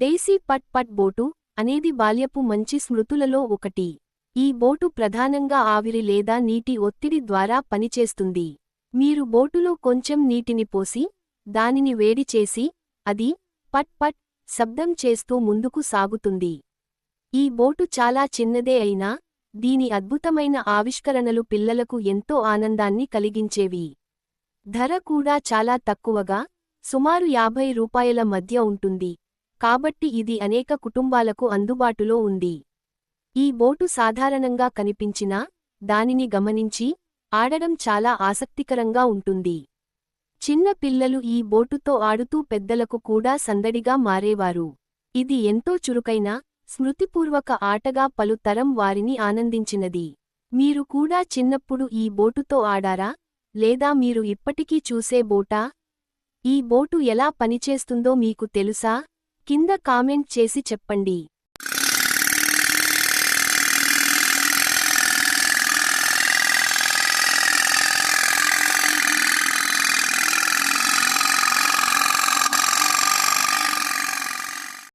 డేసీ పట్ పట్ బోటు అనేది బాల్యపు మంచి స్మృతులలో ఒకటి. ఈ బోటు ప్రధానంగా ఆవిరి లేదా నీటి ఒత్తిడి ద్వారా పనిచేస్తుంది. మీరు బోటులో కొంచెం నీటిని పోసి దానిని వేడి చేసి అది పట్ పట్ శబ్దం చేస్తూ ముందుకు సాగుతుంది. ఈ బోటు చాలా చిన్నదే అయినా దీని అద్భుతమైన ఆవిష్కరణలు పిల్లలకు ఎంతో ఆనందాన్ని కలిగించేవి. ధర కూడా చాలా తక్కువగా సుమారు యాభై రూపాయల మధ్య ఉంటుంది. కాబట్టి ఇది అనేక కుటుంబాలకు అందుబాటులో ఉంది. ఈ బోటు సాధారణంగా కనిపించినా దానిని గమనించి ఆడడం చాలా ఆసక్తికరంగా ఉంటుంది. చిన్న పిల్లలు ఈ బోటుతో ఆడుతూ పెద్దలకు కూడా సందడిగా మారేవారు. ఇది ఎంతో చురుకైన స్మృతిపూర్వక ఆటగా పలు తరం వారిని ఆనందించినది. మీరు కూడా చిన్నప్పుడు ఈ బోటుతో ఆడారా? లేదా మీరు ఇప్పటికీ చూసే బోటా? ఈ బోటు ఎలా పనిచేస్తుందో మీకు తెలుసా? కింద కామెంట్ చేసి చెప్పండి.